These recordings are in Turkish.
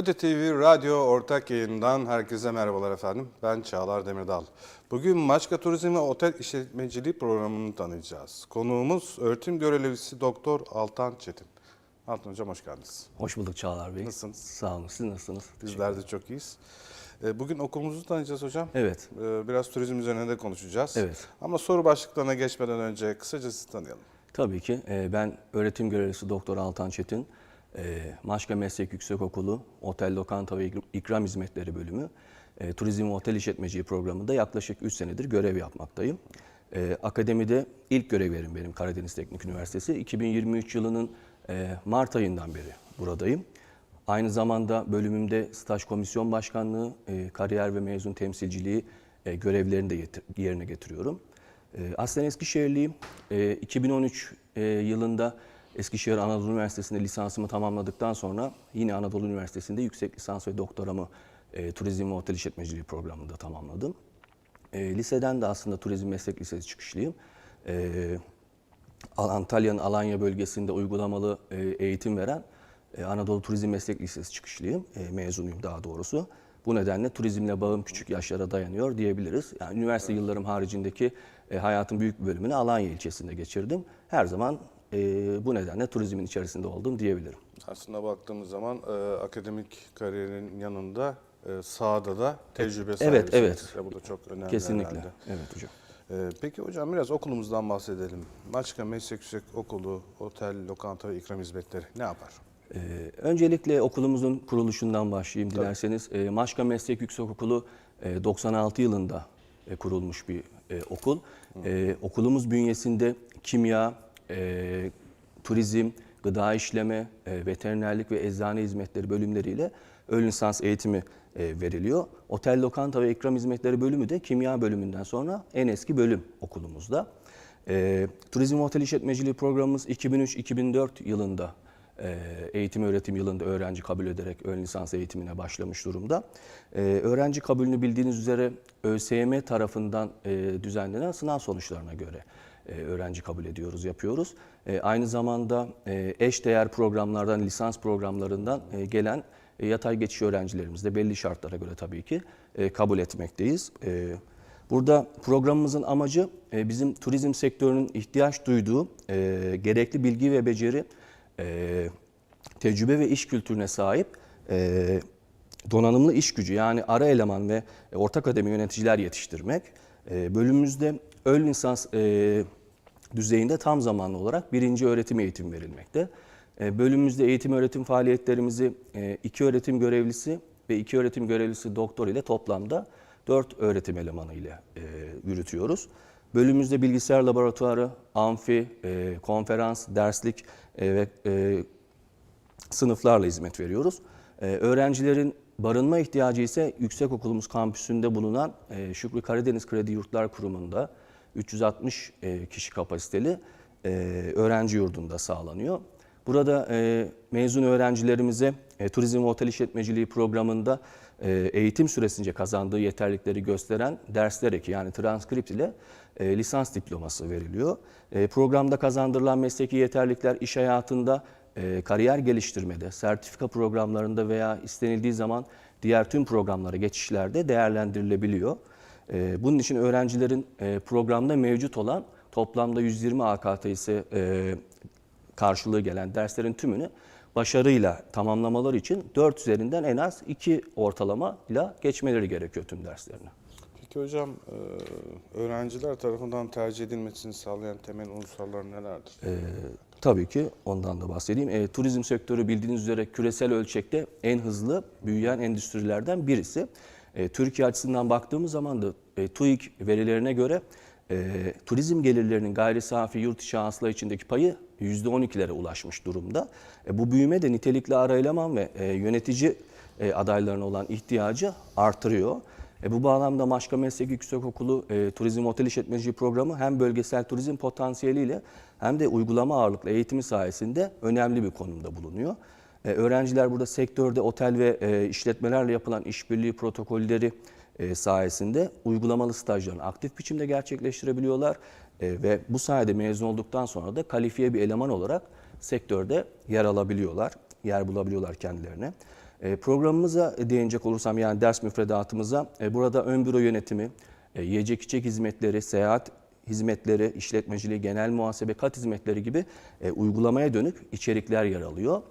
Kate TV Radyo ortak yayından herkese merhabalar efendim. Ben Çağlar Demirdal. Bugün Maçka Turizm ve Otel İşletmeciliği programını tanıyacağız. Konuğumuz öğretim görevlisi Doktor Altan Çetin. Altan Hocam hoş geldiniz. Hoş bulduk Çağlar Bey. Nasılsınız? Sağ olun. Siz nasılsınız? Bizler de çok iyiyiz. Ee, Bugün okulumuzu tanıyacağız hocam. Evet. Ee, Biraz turizm üzerine de konuşacağız. Evet. Ama soru başlıklarına geçmeden önce kısaca sizi tanıyalım. Tabii ki. Ee, Ben öğretim görevlisi Doktor Altan Çetin. Ee, Maçka Meslek Yüksekokulu Otel, Lokanta ve İkram Hizmetleri Bölümü e, Turizm ve Otel İşletmeciliği programında yaklaşık 3 senedir görev yapmaktayım. Ee, Akademide ilk görev yerim benim Karadeniz Teknik Üniversitesi. 2023 yılının e, Mart ayından beri buradayım. Aynı zamanda bölümümde staj komisyon başkanlığı, e, kariyer ve mezun temsilciliği e, görevlerini de yerine getiriyorum. E, aslen Eskişehirliyim. E, 2013 e, yılında Eskişehir Anadolu Üniversitesi'nde lisansımı tamamladıktan sonra yine Anadolu Üniversitesi'nde yüksek lisans ve doktoramı e, Turizm ve Otel İşletmeciliği programında tamamladım. E, liseden de aslında Turizm Meslek Lisesi çıkışlıyım. E, Antalya'nın Alanya bölgesinde uygulamalı e, eğitim veren e, Anadolu Turizm Meslek Lisesi çıkışlıyım. E, Mezunuyum daha doğrusu. Bu nedenle turizmle bağım küçük yaşlara dayanıyor diyebiliriz. Yani üniversite yıllarım haricindeki e, hayatın büyük bölümünü Alanya ilçesinde geçirdim. Her zaman e, bu nedenle turizmin içerisinde oldum diyebilirim. Aslında baktığımız zaman e, akademik kariyerin yanında e, sahada da tecrübe Evet, sahibisiniz. evet. Ya bu da çok önemli Kesinlikle. herhalde. Evet hocam. Ee, Peki hocam biraz okulumuzdan bahsedelim. Maçka Meslek Yüksek Okulu, otel, lokanta ve ikram hizmetleri ne yapar? Ee, öncelikle okulumuzun kuruluşundan başlayayım dilerseniz. Ee, Maşka Meslek Yüksekokulu e, 96 yılında e, kurulmuş bir e, okul. E, okulumuz bünyesinde kimya, e, turizm, gıda işleme, e, veterinerlik ve eczane hizmetleri bölümleriyle ön lisans eğitimi e, veriliyor. Otel, lokanta ve ikram hizmetleri bölümü de kimya bölümünden sonra en eski bölüm okulumuzda. E, Turizm ve Otel İşletmeciliği programımız 2003-2004 yılında e, eğitim öğretim yılında öğrenci kabul ederek ön lisans eğitimine başlamış durumda. E, Öğrenci kabulünü bildiğiniz üzere ÖSYM tarafından e, düzenlenen sınav sonuçlarına göre öğrenci kabul ediyoruz, yapıyoruz. E, Aynı zamanda e, eş değer programlardan, lisans programlarından e, gelen e, yatay geçiş öğrencilerimiz de belli şartlara göre tabii ki e, kabul etmekteyiz. E, Burada programımızın amacı e, bizim turizm sektörünün ihtiyaç duyduğu e, gerekli bilgi ve beceri, e, tecrübe ve iş kültürüne sahip e, donanımlı iş gücü yani ara eleman ve orta kademe yöneticiler yetiştirmek. E, Bölümümüzde ön lisans e, düzeyinde tam zamanlı olarak birinci öğretim eğitim verilmekte. E, Bölümümüzde eğitim öğretim faaliyetlerimizi e, iki öğretim görevlisi ve iki öğretim görevlisi doktor ile toplamda dört öğretim elemanı ile e, yürütüyoruz. Bölümümüzde bilgisayar laboratuvarı, amfi, e, konferans, derslik e, ve e, sınıflarla hizmet veriyoruz. Ee, öğrencilerin barınma ihtiyacı ise yüksekokulumuz kampüsünde bulunan e, Şükrü Karadeniz Kredi Yurtlar Kurumu'nda 360 e, kişi kapasiteli e, öğrenci yurdunda sağlanıyor. Burada e, mezun öğrencilerimize Turizm ve Otel İşletmeciliği programında eğitim süresince kazandığı yeterlilikleri gösteren dersler eki yani transkript ile lisans diploması veriliyor. Programda kazandırılan mesleki yeterlilikler iş hayatında kariyer geliştirmede, sertifika programlarında veya istenildiği zaman diğer tüm programlara geçişlerde değerlendirilebiliyor. E, bunun için öğrencilerin e, programda mevcut olan toplamda 120 AKT ise e, karşılığı gelen derslerin tümünü başarıyla tamamlamaları için 4 üzerinden en az 2 ortalamayla geçmeleri gerekiyor tüm derslerini. Peki hocam e, öğrenciler tarafından tercih edilmesini sağlayan temel unsurlar nelerdir? Ee, tabii ki ondan da bahsedeyim. Ee, turizm sektörü bildiğiniz üzere küresel ölçekte en hızlı büyüyen endüstrilerden birisi. Ee, Türkiye açısından baktığımız zaman da e, TÜİK verilerine göre e, turizm gelirlerinin gayri safi yurt içi hasıla içindeki payı %12'lere ulaşmış durumda. E, bu büyüme de nitelikli ara eleman ve e, yönetici e, adaylarına olan ihtiyacı artırıyor. E, bu bağlamda Maşka Meslek Yüksekokulu e, Turizm Otel İşletmeciliği Programı hem bölgesel turizm potansiyeliyle hem de uygulama ağırlıklı eğitimi sayesinde önemli bir konumda bulunuyor. E, öğrenciler burada sektörde otel ve e, işletmelerle yapılan işbirliği protokolleri e, sayesinde uygulamalı stajlarını aktif biçimde gerçekleştirebiliyorlar. E, ve bu sayede mezun olduktan sonra da kalifiye bir eleman olarak sektörde yer alabiliyorlar, yer bulabiliyorlar kendilerine. E, programımıza değinecek olursam yani ders müfredatımıza e, burada ön büro yönetimi, e, yiyecek içecek hizmetleri, seyahat hizmetleri, işletmeciliği, genel muhasebe, kat hizmetleri gibi e, uygulamaya dönük içerikler yer alıyor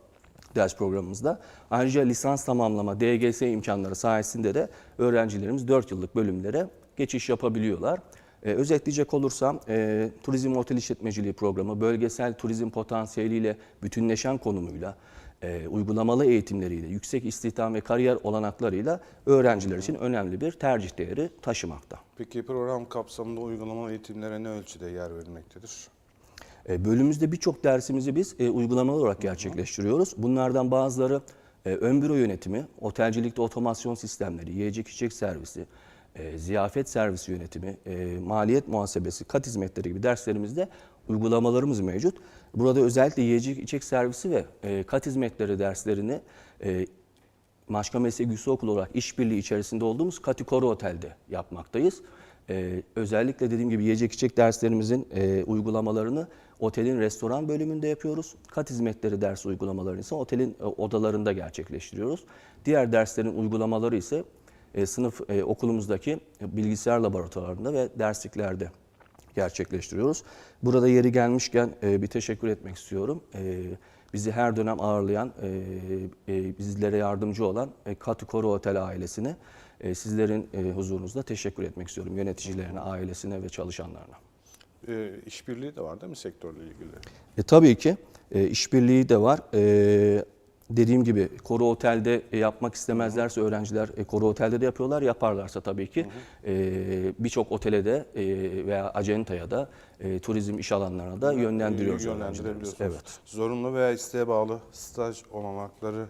ders programımızda. Ayrıca lisans tamamlama, DGS imkanları sayesinde de öğrencilerimiz 4 yıllık bölümlere geçiş yapabiliyorlar. E, özetleyecek olursam e, turizm otel işletmeciliği programı bölgesel turizm potansiyeliyle bütünleşen konumuyla e, uygulamalı eğitimleriyle, yüksek istihdam ve kariyer olanaklarıyla öğrenciler için önemli bir tercih değeri taşımakta. Peki program kapsamında uygulama eğitimlere ne ölçüde yer verilmektedir? E, Bölümümüzde birçok dersimizi biz e, uygulamalı olarak gerçekleştiriyoruz. Bunlardan bazıları e, ön büro yönetimi, otelcilikte otomasyon sistemleri, yiyecek içecek servisi, ziyafet servisi yönetimi, maliyet muhasebesi, kat hizmetleri gibi derslerimizde uygulamalarımız mevcut. Burada özellikle yiyecek içecek servisi ve kat hizmetleri derslerini Maşka Meslek Yüksekokulu olarak işbirliği içerisinde olduğumuz Katikoro Otel'de yapmaktayız. Ee, özellikle dediğim gibi yiyecek içecek derslerimizin e, uygulamalarını otelin restoran bölümünde yapıyoruz. Kat hizmetleri ders uygulamalarını ise otelin e, odalarında gerçekleştiriyoruz. Diğer derslerin uygulamaları ise e, sınıf e, okulumuzdaki bilgisayar laboratuvarlarında ve dersliklerde gerçekleştiriyoruz. Burada yeri gelmişken bir teşekkür etmek istiyorum. Bizi her dönem ağırlayan, bizlere yardımcı olan e, Katikoro Otel ailesine, sizlerin huzurunuzda teşekkür etmek istiyorum. Yöneticilerine, ailesine ve çalışanlarına. E, işbirliği de var değil mi sektörle ilgili? E, tabii ki e, işbirliği de var. E, dediğim gibi Koru Otel'de yapmak istemezlerse öğrenciler e, Koru Otel'de de yapıyorlar. Yaparlarsa tabii ki e, birçok otele de e, veya acentaya da e, turizm iş alanlarına da yönlendiriyoruz. öğrencilerimizi. Yönlendirebiliyorsunuz. Evet. Zorunlu veya isteğe bağlı staj olanakları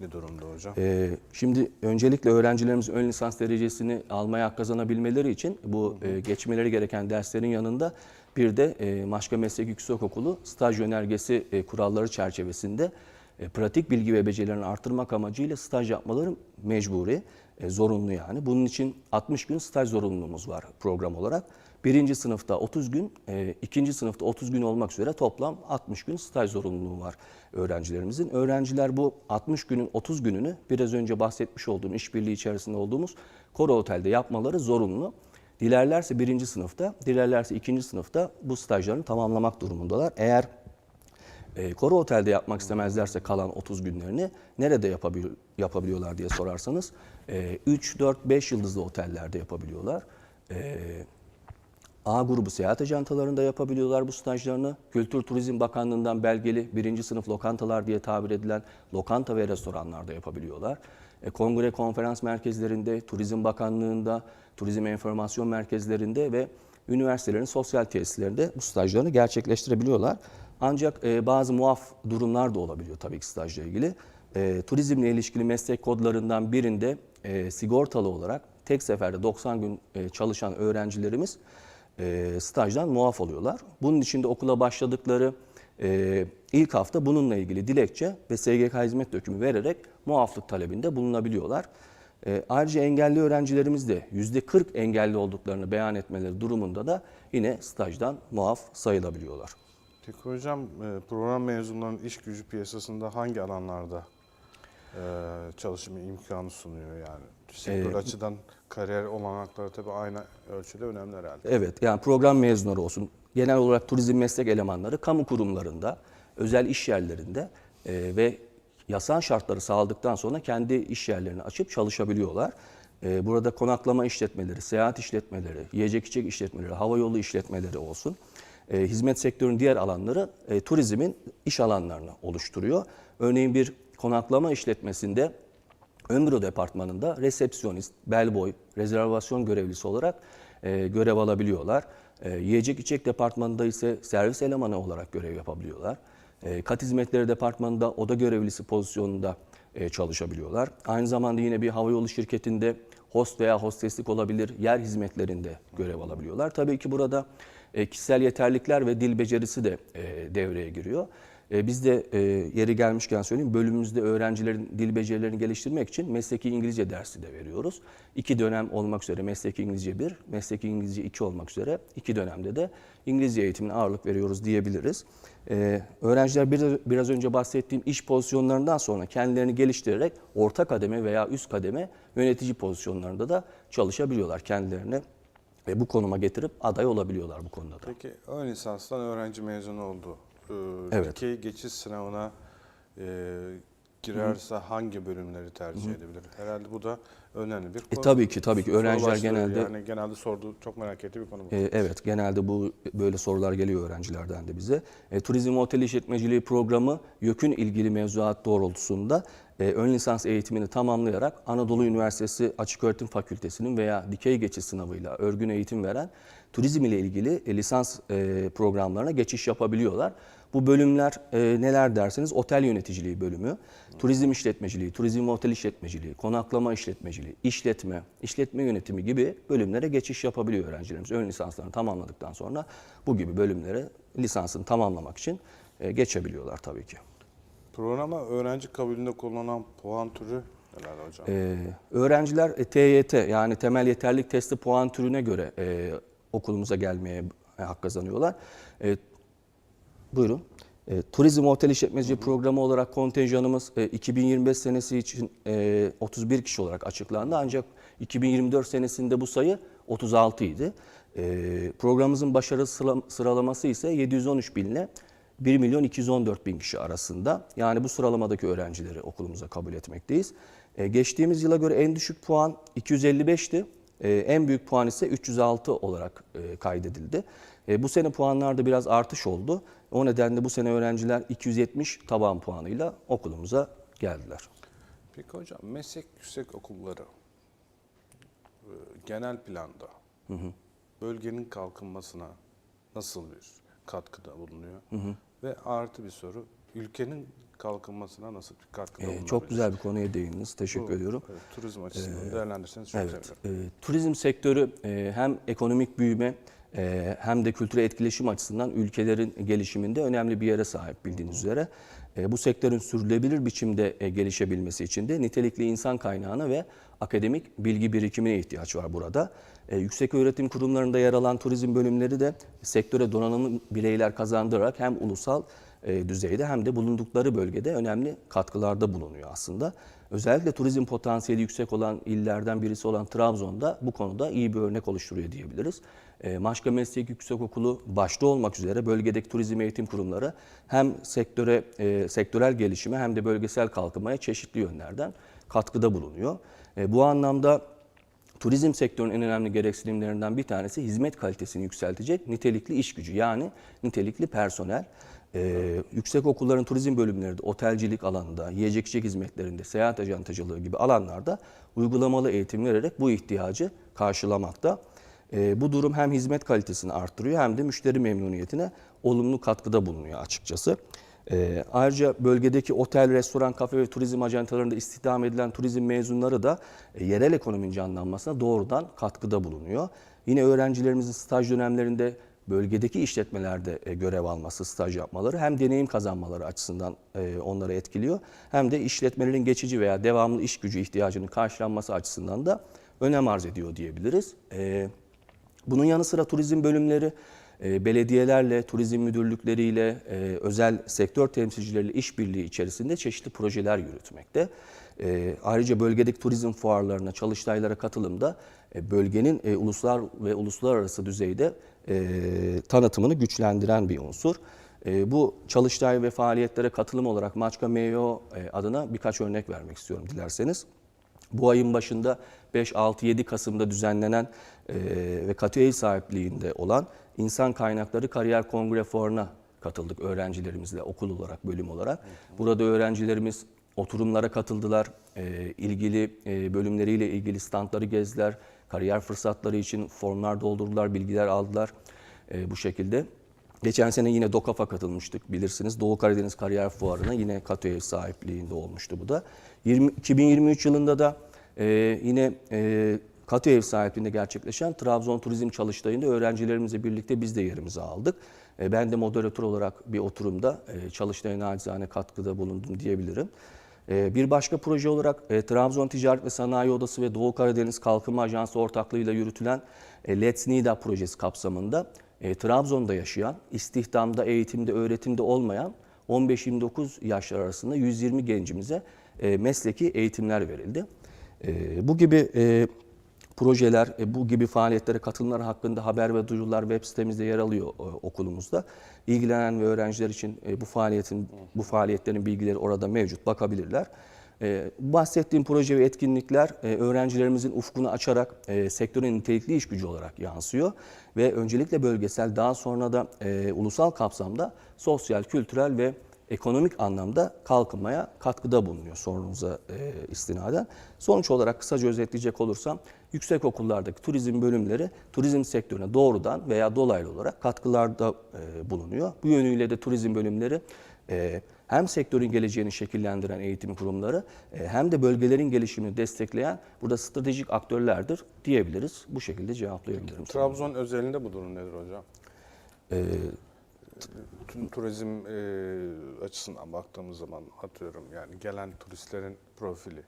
ne durumda hocam? Ee, şimdi öncelikle öğrencilerimiz ön lisans derecesini almaya hak kazanabilmeleri için bu e, geçmeleri gereken derslerin yanında bir de e, Maşka Meslek Yüksekokulu staj yönergesi e, kuralları çerçevesinde e, pratik bilgi ve becerilerini artırmak amacıyla staj yapmaları mecburi, e, zorunlu yani. Bunun için 60 gün staj zorunluluğumuz var program olarak. Birinci sınıfta 30 gün, e, ikinci sınıfta 30 gün olmak üzere toplam 60 gün staj zorunluluğu var öğrencilerimizin. Öğrenciler bu 60 günün 30 gününü biraz önce bahsetmiş olduğum işbirliği içerisinde olduğumuz Koro Otel'de yapmaları zorunlu. Dilerlerse birinci sınıfta, dilerlerse ikinci sınıfta bu stajlarını tamamlamak durumundalar. Eğer e, Koro Otel'de yapmak istemezlerse kalan 30 günlerini nerede yapabil- yapabiliyorlar diye sorarsanız e, 3, 4, 5 yıldızlı otellerde yapabiliyorlar. E, A grubu seyahat ajantalarında yapabiliyorlar bu stajlarını. Kültür Turizm Bakanlığı'ndan belgeli birinci sınıf lokantalar diye tabir edilen lokanta ve restoranlarda yapabiliyorlar. E, kongre konferans merkezlerinde, Turizm Bakanlığı'nda, Turizm Enformasyon Merkezlerinde ve üniversitelerin sosyal tesislerinde bu stajlarını gerçekleştirebiliyorlar. Ancak e, bazı muaf durumlar da olabiliyor tabii ki stajla ilgili. E, turizmle ilişkili meslek kodlarından birinde e, sigortalı olarak tek seferde 90 gün e, çalışan öğrencilerimiz e, stajdan muaf oluyorlar. Bunun için de okula başladıkları e, ilk hafta bununla ilgili dilekçe ve SGK hizmet dökümü vererek muaflık talebinde bulunabiliyorlar. E, ayrıca engelli öğrencilerimiz de %40 engelli olduklarını beyan etmeleri durumunda da yine stajdan muaf sayılabiliyorlar. Peki hocam e, program mezunlarının iş gücü piyasasında hangi alanlarda e, çalışma imkanı sunuyor yani? Sektör Ee, açıdan kariyer olanakları tabii aynı ölçüde önemli herhalde. Evet, yani program mezunları olsun, genel olarak turizm meslek elemanları kamu kurumlarında, özel iş yerlerinde e, ve yasal şartları sağladıktan sonra kendi iş yerlerini açıp çalışabiliyorlar. E, burada konaklama işletmeleri, seyahat işletmeleri, yiyecek içecek işletmeleri, havayolu işletmeleri olsun. E, hizmet sektörünün diğer alanları e, turizmin iş alanlarını oluşturuyor. Örneğin bir konaklama işletmesinde Ön büro departmanında resepsiyonist, bellboy, rezervasyon görevlisi olarak e, görev alabiliyorlar. E, yiyecek içecek departmanında ise servis elemanı olarak görev yapabiliyorlar. E, kat hizmetleri departmanında oda görevlisi pozisyonunda e, çalışabiliyorlar. Aynı zamanda yine bir havayolu şirketinde host veya hosteslik olabilir, yer hizmetlerinde görev alabiliyorlar. Tabii ki burada e, kişisel yeterlikler ve dil becerisi de e, devreye giriyor. E, biz de e, yeri gelmişken söyleyeyim bölümümüzde öğrencilerin dil becerilerini geliştirmek için mesleki İngilizce dersi de veriyoruz. İki dönem olmak üzere mesleki İngilizce 1, mesleki İngilizce 2 olmak üzere iki dönemde de İngilizce eğitimine ağırlık veriyoruz diyebiliriz. E, öğrenciler biraz, biraz önce bahsettiğim iş pozisyonlarından sonra kendilerini geliştirerek orta kademe veya üst kademe yönetici pozisyonlarında da çalışabiliyorlar kendilerini ve bu konuma getirip aday olabiliyorlar bu konuda da. Peki ön lisanstan öğrenci mezunu oldu. Ee, Evet. Dikey geçiş sınavına e, girerse hangi bölümleri tercih edebilir? Herhalde bu da önemli bir konu. E, tabii ki, tabii ki. Öğrenciler genelde- yani genelde sorduğu çok merak ettiği bir konu bu. E, Evet, genelde bu böyle sorular geliyor öğrencilerden de bize. E, Turizm Otel İşletmeciliği programı YÖK'ün ilgili mevzuat doğrultusunda e, ön lisans eğitimini tamamlayarak Anadolu Üniversitesi Açıköğretim Fakültesi'nin veya dikey geçiş sınavıyla örgün eğitim veren turizm ile ilgili e, lisans e, programlarına geçiş yapabiliyorlar. Bu bölümler e, neler derseniz otel yöneticiliği bölümü, turizm işletmeciliği, turizm ve otel işletmeciliği, konaklama işletmeciliği, işletme, işletme yönetimi gibi bölümlere geçiş yapabiliyor öğrencilerimiz. Ön lisanslarını tamamladıktan sonra bu gibi bölümlere lisansını tamamlamak için e, geçebiliyorlar tabii ki. Programa öğrenci kabulünde kullanılan puan türü neler hocam? Ee, öğrenciler e, TYT yani temel yeterlilik testi puan türüne göre e, okulumuza gelmeye e, hak kazanıyorlar. E, buyurun. E, Turizm Otel İşletmeci Programı olarak kontenjanımız e, 2025 senesi için e, 31 kişi olarak açıklandı. Ancak 2024 senesinde bu sayı 36 idi. E, programımızın başarı sıra- sıralaması ise 713 bin ile 1 milyon 214 bin kişi arasında. Yani bu sıralamadaki öğrencileri okulumuza kabul etmekteyiz. E, geçtiğimiz yıla göre en düşük puan 255'ti. E, en büyük puan ise 306 olarak e, kaydedildi. E, bu sene puanlarda biraz artış oldu. O nedenle bu sene öğrenciler 270 taban puanıyla okulumuza geldiler. Peki hocam meslek yüksek okulları e, genel planda bölgenin kalkınmasına nasıl bir katkıda bulunuyor? Ve artı bir soru ülkenin kalkınmasına nasıl bir katkıda E, bulunabilir? çok güzel bir konuya değindiniz. Teşekkür Bu, ediyorum. evet, turizm açısından değerlendirseniz çok Evet, sevinirim. e, turizm sektörü e, hem ekonomik büyüme hem de kültürel etkileşim açısından ülkelerin gelişiminde önemli bir yere sahip bildiğiniz üzere. E, bu sektörün sürdürülebilir biçimde e, gelişebilmesi için de nitelikli insan kaynağına ve akademik bilgi birikimine ihtiyaç var burada. E, yüksek öğretim kurumlarında yer alan turizm bölümleri de sektöre donanımlı bireyler kazandırarak hem ulusal e, düzeyde hem de bulundukları bölgede önemli katkılarda bulunuyor aslında. Özellikle turizm potansiyeli yüksek olan illerden birisi olan Trabzon'da bu konuda iyi bir örnek oluşturuyor diyebiliriz. E, Maşka Meslek Yüksekokulu başta olmak üzere bölgedeki turizm eğitim kurumları hem sektöre e, sektörel gelişime hem de bölgesel kalkınmaya çeşitli yönlerden katkıda bulunuyor. E, bu anlamda Turizm sektörünün en önemli gereksinimlerinden bir tanesi hizmet kalitesini yükseltecek nitelikli iş gücü yani nitelikli personel. Ee, yüksek okulların turizm bölümleri de otelcilik alanında, yiyecek içecek hizmetlerinde, seyahat ajantacılığı gibi alanlarda uygulamalı eğitim vererek bu ihtiyacı karşılamakta. Ee, bu durum hem hizmet kalitesini arttırıyor hem de müşteri memnuniyetine olumlu katkıda bulunuyor açıkçası. Ee, ayrıca bölgedeki otel, restoran, kafe ve turizm ajantalarında istihdam edilen turizm mezunları da e, yerel ekonominin canlanmasına doğrudan katkıda bulunuyor. Yine öğrencilerimizin staj dönemlerinde bölgedeki işletmelerde e, görev alması, staj yapmaları hem deneyim kazanmaları açısından e, onları etkiliyor hem de işletmelerin geçici veya devamlı iş gücü ihtiyacının karşılanması açısından da önem arz ediyor diyebiliriz. E, bunun yanı sıra turizm bölümleri belediyelerle, turizm müdürlükleriyle, özel sektör temsilcileriyle işbirliği içerisinde çeşitli projeler yürütmekte. Ayrıca bölgedeki turizm fuarlarına, çalıştaylara katılımda bölgenin uluslar ve uluslararası düzeyde e, tanıtımını güçlendiren bir unsur. E, Bu çalıştay ve faaliyetlere katılım olarak Maçka MEO e, adına birkaç örnek vermek istiyorum dilerseniz. Bu ayın başında 5, 6, 7 Kasım'da düzenlenen e, ve katı ev sahipliğinde olan İnsan Kaynakları Kariyer Kongre Fuarı'na katıldık öğrencilerimizle okul olarak, bölüm olarak. Burada öğrencilerimiz oturumlara katıldılar, e, ilgili e, bölümleriyle ilgili standları gezdiler, kariyer fırsatları için formlar doldurdular, bilgiler aldılar e, bu şekilde. Geçen sene yine DOKAF'a katılmıştık bilirsiniz. Doğu Karadeniz Kariyer Fuarı'na yine katı ev sahipliğinde olmuştu bu da. 20, 2023 yılında da e, yine e, katı ev sahipliğinde gerçekleşen Trabzon Turizm Çalıştayı'nda öğrencilerimizle birlikte biz de yerimizi aldık. E, ben de moderatör olarak bir oturumda e, Çalıştay'a nacizane katkıda bulundum diyebilirim. E, Bir başka proje olarak e, Trabzon Ticaret ve Sanayi Odası ve Doğu Karadeniz Kalkınma Ajansı ortaklığıyla yürütülen e, Let's NİDA projesi kapsamında e, Trabzon'da yaşayan, istihdamda, eğitimde, öğretimde olmayan 15-29 yaşlar arasında 120 gencimize mesleki eğitimler verildi. Bu gibi projeler, bu gibi faaliyetlere katılımlar hakkında haber ve duyurular web sitemizde yer alıyor okulumuzda. İlgilenen ve öğrenciler için e, bu faaliyetin bu faaliyetlerin bilgileri orada mevcut bakabilirler. E, bahsettiğim proje ve etkinlikler e, öğrencilerimizin ufkunu açarak sektörün nitelikli iş gücü olarak yansıyor ve öncelikle bölgesel daha sonra da ulusal kapsamda sosyal, kültürel ve ekonomik anlamda kalkınmaya katkıda bulunuyor sorunuza istinaden. Sonuç olarak kısaca özetleyecek olursam yüksek okullardaki turizm bölümleri turizm sektörüne doğrudan veya dolaylı olarak katkılarda e, bulunuyor. Bu yönüyle de turizm bölümleri e, hem sektörün geleceğini şekillendiren eğitim kurumları e, hem de bölgelerin gelişimini destekleyen burada stratejik aktörlerdir diyebiliriz. Bu şekilde cevaplayabilirim. Trabzon özelinde bu durum nedir hocam? E, Tüm turizm e, açısından baktığımız zaman atıyorum yani gelen turistlerin profili,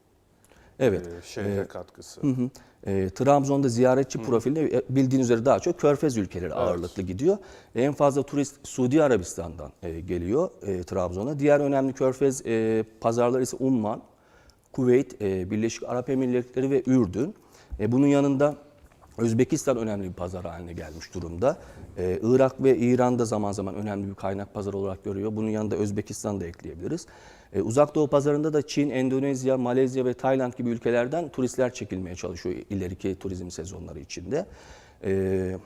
evet. e, şehre katkısı. Hı hı. E, Trabzon'da ziyaretçi profili e, bildiğiniz üzere daha çok Körfez ülkeleri ağırlıklı gidiyor. En fazla turist Suudi Arabistan'dan e, geliyor e, Trabzon'a. Diğer önemli Körfez e, pazarları ise Umman, Kuveyt, e, Birleşik Arap Emirlikleri ve Ürdün. E, bunun yanında Özbekistan önemli bir pazar haline gelmiş durumda. Ee, Irak ve İran da zaman zaman önemli bir kaynak pazarı olarak görüyor. Bunun yanında Özbekistan da ekleyebiliriz. Ee, Uzak Doğu pazarında da Çin, Endonezya, Malezya ve Tayland gibi ülkelerden turistler çekilmeye çalışıyor ileriki turizm sezonları içinde. Ee,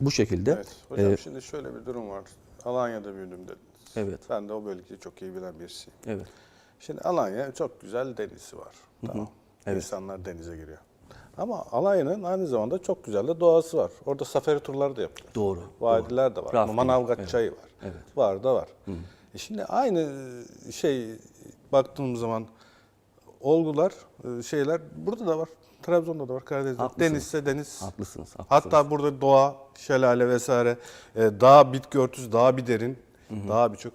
bu şekilde. Evet. Hocam Ee, şimdi şöyle bir durum var. Alanya'da büyüdüm dediniz. Evet. Ben de o bölgeyi çok iyi bilen birisiyim. Evet. Şimdi Alanya çok güzel denizi var. Tamam. Evet. İnsanlar denize giriyor. Ama Alanya'nın aynı zamanda çok güzel de doğası var. Orada safari turları da yapılıyor. Doğru. Vadiler de var. Rafting, Manavgat evet. çayı var. Evet. Var da var. E şimdi aynı şey baktığımız zaman olgular, e, şeyler burada da var. Trabzon'da da var, Karadeniz'de. Denizse deniz. Haklısınız. haklısınız. Hatta burada doğa, şelale vesaire, e, dağ bitki örtüsü daha bir derin, daha birçok.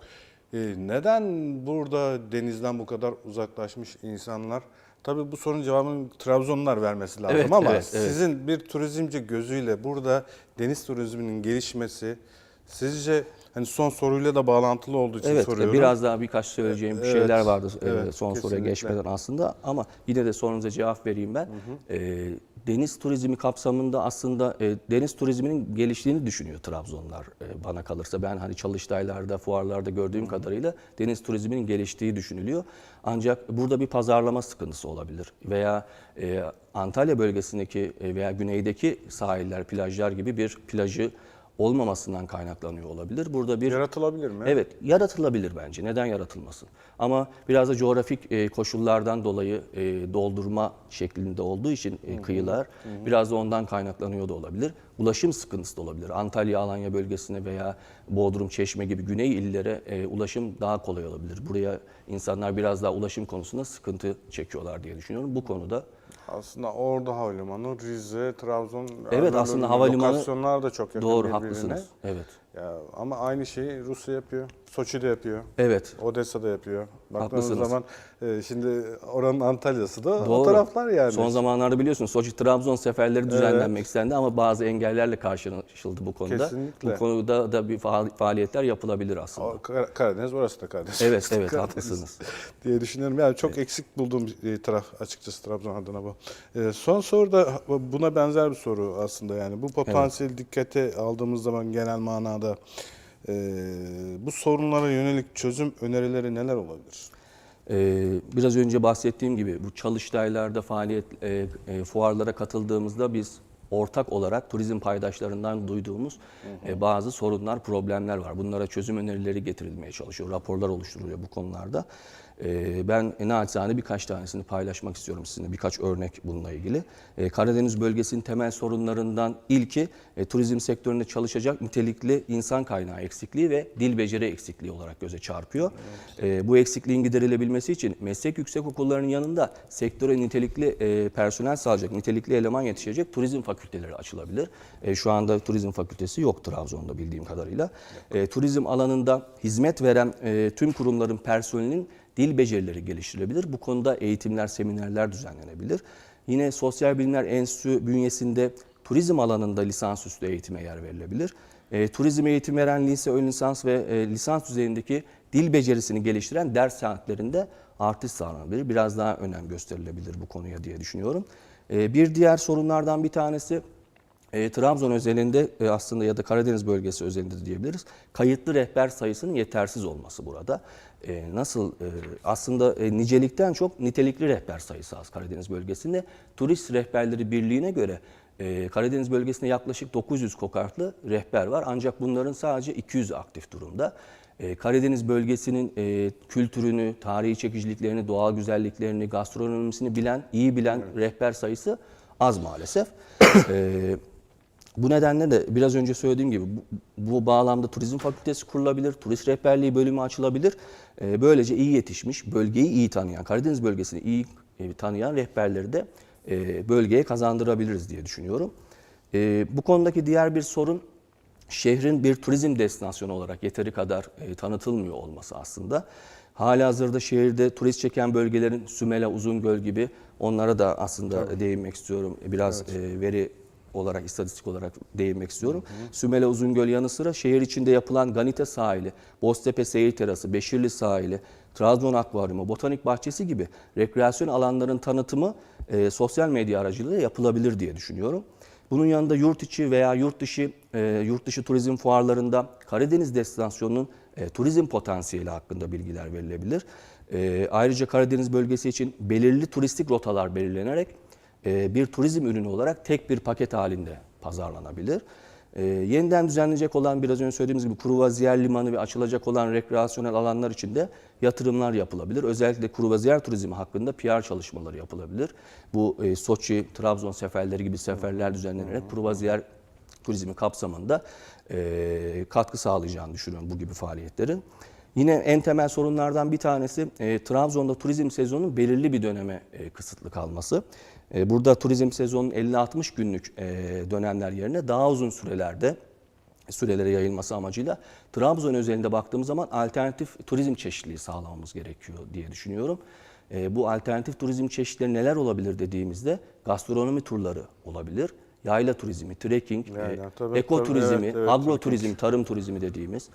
E, neden burada denizden bu kadar uzaklaşmış insanlar? Tabii bu sorunun cevabını Trabzonlular vermesi lazım Evet, ama evet, evet. sizin bir turizmci gözüyle burada deniz turizminin gelişmesi sizce hani son soruyla da bağlantılı olduğu için Evet, soruyorum. biraz daha birkaç söyleyeceğim Evet, şeyler vardı e, evet, son soruya kesinlikle. geçmeden aslında ama yine de sorunuza cevap vereyim ben. E, deniz turizmi kapsamında aslında e, deniz turizminin geliştiğini düşünüyor Trabzonlar e, bana kalırsa. Ben hani çalıştaylarda, fuarlarda gördüğüm kadarıyla deniz turizminin geliştiği düşünülüyor. Ancak burada bir pazarlama sıkıntısı olabilir veya e, Antalya bölgesindeki e, veya güneydeki sahiller, plajlar gibi bir plajı olmamasından kaynaklanıyor olabilir. Burada bir Yaratılabilir mi? Evet, yaratılabilir bence. Neden yaratılmasın? Ama biraz da coğrafik e, koşullardan dolayı e, doldurma şeklinde olduğu için e, kıyılar biraz da ondan kaynaklanıyor da olabilir. Ulaşım sıkıntısı da olabilir. Antalya, Alanya bölgesine veya Bodrum, Çeşme gibi güney illere ulaşım daha kolay olabilir. Buraya insanlar biraz daha ulaşım konusunda sıkıntı çekiyorlar diye düşünüyorum. Bu konuda Aslında Ordu Havalimanı, Rize, Trabzon. Evet, aslında havalimanı- Lokasyonlar da çok yakın doğru birbirine. haklısınız. Evet. Ya, ama aynı şeyi Rusya yapıyor, Soçi'de yapıyor, Evet. Odessa'da yapıyor. Baktığınız Haklısınız. zaman e, şimdi oranın Antalya'sı da o Doğru. taraflar yani. Son zamanlarda biliyorsunuz Soçi Trabzon seferleri düzenlenmek istendi ama bazı engellerle karşılaşıldı bu konuda. Kesinlikle. Bu konuda da bir faal- faaliyetler yapılabilir aslında. O Kar- Karadeniz orası da Karadeniz. Evet, evet, Karadeniz haklısınız. diye düşünüyorum. Yani çok eksik bulduğum bir e, taraf açıkçası Trabzon adına bu. E, son soru da buna benzer bir soru aslında yani. Bu potansiyel dikkate aldığımız zaman genel manada e, bu sorunlara yönelik çözüm önerileri neler olabilir? Ee, biraz önce bahsettiğim gibi bu çalıştaylarda faaliyet e, e, fuarlara katıldığımızda biz ortak olarak turizm paydaşlarından duyduğumuz e, bazı sorunlar, problemler var. Bunlara çözüm önerileri getirilmeye çalışıyor. Raporlar oluşturuluyor bu konularda. E, ben naçizane birkaç tanesini paylaşmak istiyorum sizinle. Birkaç örnek bununla ilgili. E, Karadeniz bölgesinin temel sorunlarından ilki e, turizm sektöründe çalışacak nitelikli insan kaynağı eksikliği ve dil beceri eksikliği olarak göze çarpıyor. E, bu eksikliğin giderilebilmesi için meslek yüksek okullarının yanında sektöre nitelikli e, personel sağlayacak, nitelikli eleman yetişecek turizm fakülteleri açılabilir. E, şu anda turizm fakültesi yok Trabzon'da bildiğim kadarıyla. E, turizm alanında hizmet veren tüm kurumların personelinin dil becerileri geliştirilebilir. Bu konuda eğitimler, seminerler düzenlenebilir. Yine Sosyal Bilimler Enstitüsü bünyesinde turizm alanında lisansüstü eğitime yer verilebilir. E, turizm eğitim veren lise, ön lisans ve e, lisans düzeyindeki dil becerisini geliştiren ders saatlerinde artış sağlanabilir. Biraz daha önem gösterilebilir bu konuya diye düşünüyorum. E, bir diğer sorunlardan bir tanesi e, Trabzon özelinde e, aslında ya da Karadeniz bölgesi özelinde de diyebiliriz. Kayıtlı rehber sayısının yetersiz olması burada. E, nasıl e, aslında e, nicelikten çok nitelikli rehber sayısı az Karadeniz bölgesinde. Turist Rehberleri Birliği'ne göre e, Karadeniz bölgesinde yaklaşık 900 kokartlı rehber var. Ancak bunların sadece 200 aktif durumda. E, Karadeniz bölgesinin e, kültürünü, tarihi çekiciliklerini, doğal güzelliklerini, gastronomisini bilen, iyi bilen rehber sayısı az maalesef. E, bu nedenle de biraz önce söylediğim gibi bu, bu bağlamda turizm fakültesi kurulabilir, turist rehberliği bölümü açılabilir. Ee, böylece iyi yetişmiş, bölgeyi iyi tanıyan, Karadeniz bölgesini iyi e, tanıyan rehberleri de e, bölgeye kazandırabiliriz diye düşünüyorum. E, bu konudaki diğer bir sorun şehrin bir turizm destinasyonu olarak yeteri kadar e, tanıtılmıyor olması aslında. Halihazırda şehirde turist çeken bölgelerin Sümele, Uzungöl gibi onlara da aslında değinmek istiyorum. Biraz e, veri olarak, istatistik olarak değinmek istiyorum. Sümele Uzungöl yanı sıra şehir içinde yapılan Ganite sahili, Boztepe Seyir Terası, Beşirli sahili, Trabzon Akvaryumu, Botanik Bahçesi gibi rekreasyon alanların tanıtımı e, sosyal medya aracılığıyla yapılabilir diye düşünüyorum. Bunun yanında yurt içi veya yurt dışı e, yurt dışı turizm fuarlarında Karadeniz destinasyonunun e, turizm potansiyeli hakkında bilgiler verilebilir. E, ayrıca Karadeniz bölgesi için belirli turistik rotalar belirlenerek bir turizm ürünü olarak tek bir paket halinde pazarlanabilir. E, yeniden düzenlenecek olan biraz önce söylediğimiz gibi Kruvaziyer Limanı ve açılacak olan rekreasyonel alanlar için de yatırımlar yapılabilir. Özellikle Kruvaziyer turizmi hakkında PR çalışmaları yapılabilir. Bu e, Soçi, Trabzon seferleri gibi seferler düzenlenerek Kruvaziyer turizmi kapsamında e, katkı sağlayacağını düşünüyorum bu gibi faaliyetlerin. Yine en temel sorunlardan bir tanesi e, Trabzon'da turizm sezonunun belirli bir döneme e, kısıtlı kalması. E, burada turizm sezonunun 50-60 günlük e, dönemler yerine daha uzun sürelerde sürelere yayılması amacıyla Trabzon özelinde baktığımız zaman alternatif turizm çeşitliliği sağlamamız gerekiyor diye düşünüyorum. E, bu alternatif turizm çeşitleri neler olabilir dediğimizde gastronomi turları olabilir, yayla turizmi, trekking, Yayla, e, tabii, eko tabii, turizmi, evet, evet, agro trekking. tarım turizmi dediğimiz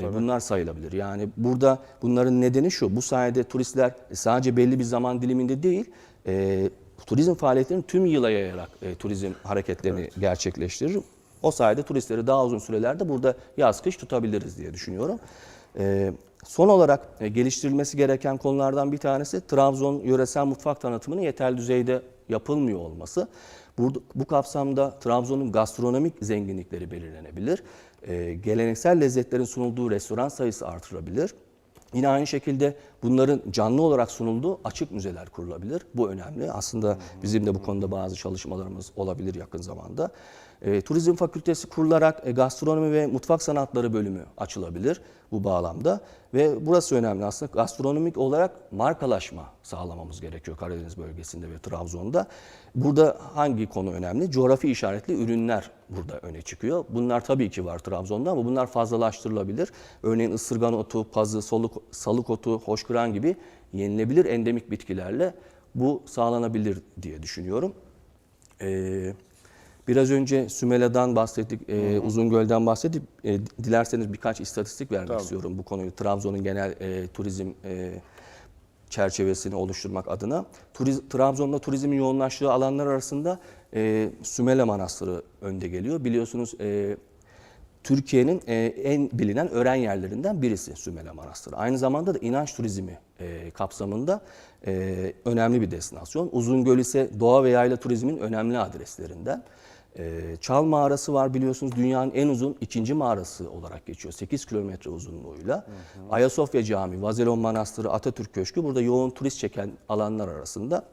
e, bunlar sayılabilir. Yani burada bunların nedeni şu, bu sayede turistler sadece belli bir zaman diliminde değil, e, turizm faaliyetlerini tüm yıla yayarak e, turizm hareketlerini gerçekleştirir. O sayede turistleri daha uzun sürelerde burada yaz kış tutabiliriz diye düşünüyorum. E, son olarak e, geliştirilmesi gereken konulardan bir tanesi Trabzon yöresel mutfak tanıtımının yeterli düzeyde yapılmıyor olması. Burada, bu kapsamda Trabzon'un gastronomik zenginlikleri belirlenebilir. E, geleneksel lezzetlerin sunulduğu restoran sayısı artırılabilir. Yine aynı şekilde bunların canlı olarak sunulduğu açık müzeler kurulabilir. Bu önemli. Aslında bizim de bu konuda bazı çalışmalarımız olabilir yakın zamanda. E, turizm fakültesi kurularak e, gastronomi ve mutfak sanatları bölümü açılabilir bu bağlamda. Ve burası önemli aslında gastronomik olarak markalaşma sağlamamız gerekiyor Karadeniz bölgesinde ve Trabzon'da. Burada hangi konu önemli? Coğrafi işaretli ürünler burada öne çıkıyor. Bunlar tabii ki var Trabzon'da ama bunlar fazlalaştırılabilir. Örneğin ısırgan otu, pazı, soluk, salık otu, hoşgören gibi yenilebilir endemik bitkilerle bu sağlanabilir diye düşünüyorum. Ee, biraz önce Sümela'dan bahsettik, e, Uzungöl'den bahsettik. E, dilerseniz birkaç istatistik vermek Tabii. istiyorum bu konuyu. Trabzon'un genel e, turizm e, çerçevesini oluşturmak adına. Turiz, Trabzon'da turizmin yoğunlaştığı alanlar arasında e, Sümela Manastırı önde geliyor. Biliyorsunuz e, Türkiye'nin e, en bilinen öğren yerlerinden birisi Sümele Manastırı. Aynı zamanda da inanç turizmi e, kapsamında e, önemli bir destinasyon. Uzungöl ise doğa ve yayla turizmin önemli adreslerinden. E, Çal mağarası var biliyorsunuz dünyanın en uzun ikinci mağarası olarak geçiyor. 8 kilometre uzunluğuyla. Ayasofya Camii, Vazelon Manastırı, Atatürk Köşkü burada yoğun turist çeken alanlar arasında.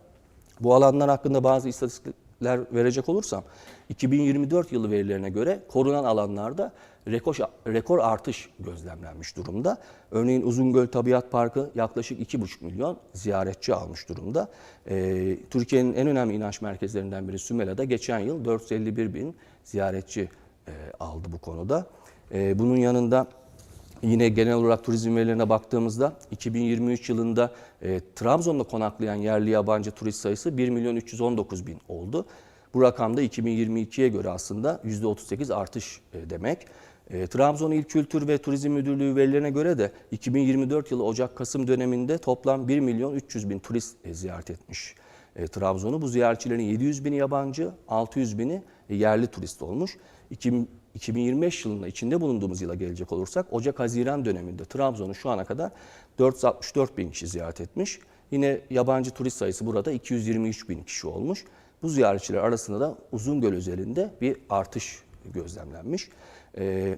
Bu alanlar hakkında bazı istatistikler verecek olursam 2024 yılı verilerine göre korunan alanlarda rekor, rekor artış gözlemlenmiş durumda. Örneğin Uzungöl Tabiat Parkı yaklaşık 2,5 milyon ziyaretçi almış durumda. Ee, Türkiye'nin en önemli inanç merkezlerinden biri Sümela'da geçen yıl 451 bin ziyaretçi e, aldı bu konuda. E, bunun yanında Yine genel olarak turizm verilerine baktığımızda 2023 yılında e, Trabzon'da konaklayan yerli yabancı turist sayısı 1 milyon 319 bin oldu. Bu rakam da 2022'ye göre aslında %38 artış e, demek. E, Trabzon İl Kültür ve Turizm Müdürlüğü verilerine göre de 2024 yılı Ocak-Kasım döneminde toplam 1 milyon 300 bin turist e, ziyaret etmiş e, Trabzon'u. Bu ziyaretçilerin 700 bini yabancı, 600 bini e, yerli turist olmuş. İki- 2025 yılında içinde bulunduğumuz yıla gelecek olursak Ocak-Haziran döneminde Trabzon'u şu ana kadar 464 bin kişi ziyaret etmiş. Yine yabancı turist sayısı burada 223 bin kişi olmuş. Bu ziyaretçiler arasında da Uzungöl özelinde bir artış gözlemlenmiş. Ee,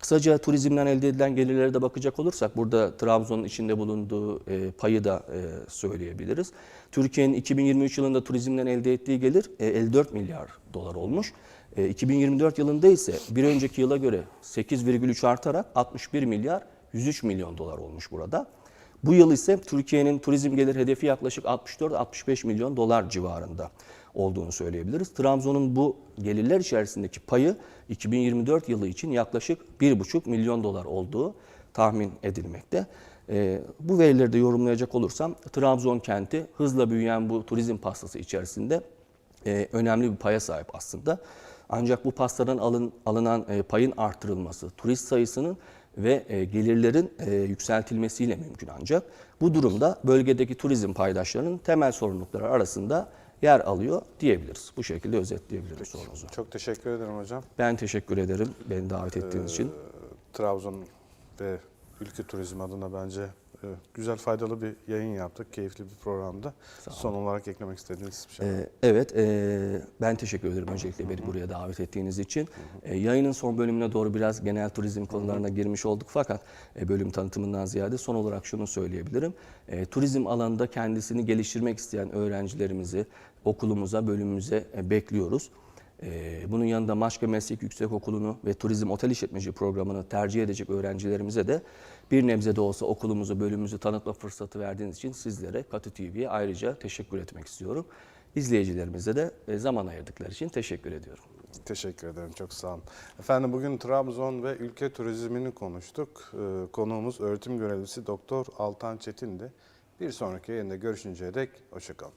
Kısaca turizmden elde edilen gelirlere de bakacak olursak burada Trabzon'un içinde bulunduğu e, payı da e, söyleyebiliriz. Türkiye'nin 2023 yılında turizmden elde ettiği gelir e, 54 milyar dolar olmuş. E, 2024 yılında ise bir önceki yıla göre 8,3 artarak 61 milyar 103 milyon dolar olmuş burada. Bu yıl ise Türkiye'nin turizm gelir hedefi yaklaşık 64-65 milyon dolar civarında olduğunu söyleyebiliriz. Trabzon'un bu gelirler içerisindeki payı 2024 yılı için yaklaşık 1,5 milyon dolar olduğu tahmin edilmekte. Ee, bu verileri de yorumlayacak olursam Trabzon kenti hızla büyüyen bu turizm pastası içerisinde e, önemli bir paya sahip aslında. Ancak bu pastadan alın, alınan e, payın artırılması, turist sayısının ve e, gelirlerin e, yükseltilmesiyle mümkün ancak. Bu durumda bölgedeki turizm paydaşlarının temel sorumlulukları arasında yer alıyor diyebiliriz. Bu şekilde özetleyebiliriz sorunuzu. Çok teşekkür ederim hocam. Ben teşekkür ederim beni davet ettiğiniz için. Trabzon ve ülke turizmi adına bence güzel faydalı bir yayın yaptık. Keyifli bir programda. Son olarak eklemek istediğiniz bir şey var mı? Ee, Evet, e, ben teşekkür ederim öncelikle beni buraya davet ettiğiniz için. E, Yayının son bölümüne doğru biraz genel turizm konularına girmiş olduk fakat e, bölüm tanıtımından ziyade son olarak şunu söyleyebilirim. E, Turizm alanında kendisini geliştirmek isteyen öğrencilerimizi okulumuza, bölümümüze e, bekliyoruz. E, Bunun yanında Maçka Meslek Yüksekokulu'nu ve Turizm Otel İşletmeci programını tercih edecek öğrencilerimize de bir nebze de olsa okulumuzu, bölümümüzü tanıtma fırsatı verdiğiniz için sizlere Katı TV'ye ayrıca teşekkür etmek istiyorum. İzleyicilerimize de e, zaman ayırdıkları için teşekkür ediyorum. Teşekkür ederim. Çok sağ olun. Efendim bugün Trabzon ve ülke turizmini konuştuk. Ee, Konuğumuz öğretim görevlisi Doktor Altan Çetin'di. Bir sonraki yayında görüşünceye dek hoşçakalın.